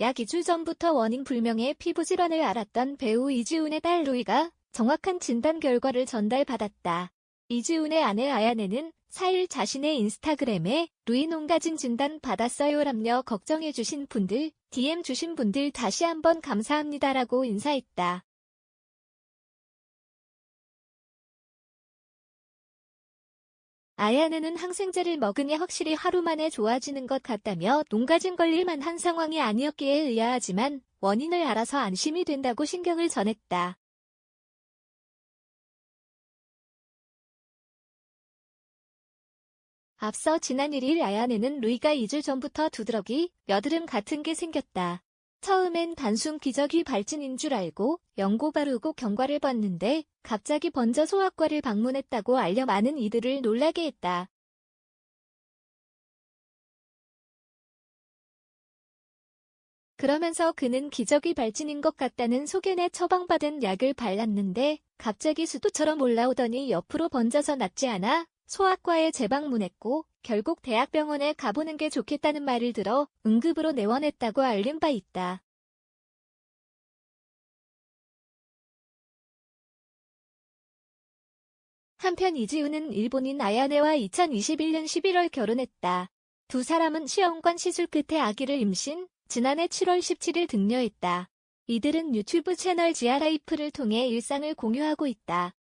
약 2주 전부터 원인 불명의 피부 질환을 앓았던 배우 이지훈의 딸 루이가 정확한 진단 결과를 전달받았다. 이지훈의 아내 아야네는 4일 자신의 인스타그램에 루이 농가진 진단 받았어요람며 걱정해주신 분들, DM 주신 분들 다시 한번 감사합니다라고 인사했다. 아야네는 항생제를 먹으니 확실히 하루 만에 좋아지는 것 같다며 농가진 걸릴 만한 상황이 아니었기에 의아하지만 원인을 알아서 안심이 된다고 신경을 전했다. 앞서 지난 1일 아야네는 루이가 2주 전부터 두드러기, 여드름 같은 게 생겼다. 처음엔 단순 기저귀 발진인 줄 알고 연고 바르고 경과를 봤는데 갑자기 번져 소아과를 방문했다고 알려 많은 이들을 놀라게 했다. 그러면서 그는 기저귀 발진인 것 같다는 소견에 처방받은 약을 발랐는데 갑자기 수도처럼 올라오더니 옆으로 번져서 낫지 않아 소아과에 재방문했고 결국 대학병원에 가보는 게 좋겠다는 말을 들어 응급으로 내원했다고 알린 바 있다. 한편 이지우는 일본인 아야네와 2021년 11월 결혼했다. 두 사람은 시험관 시술 끝에 아기를 임신, 지난해 7월 17일 등려했다. 이들은 유튜브 채널 지아라이프를 통해 일상을 공유하고 있다.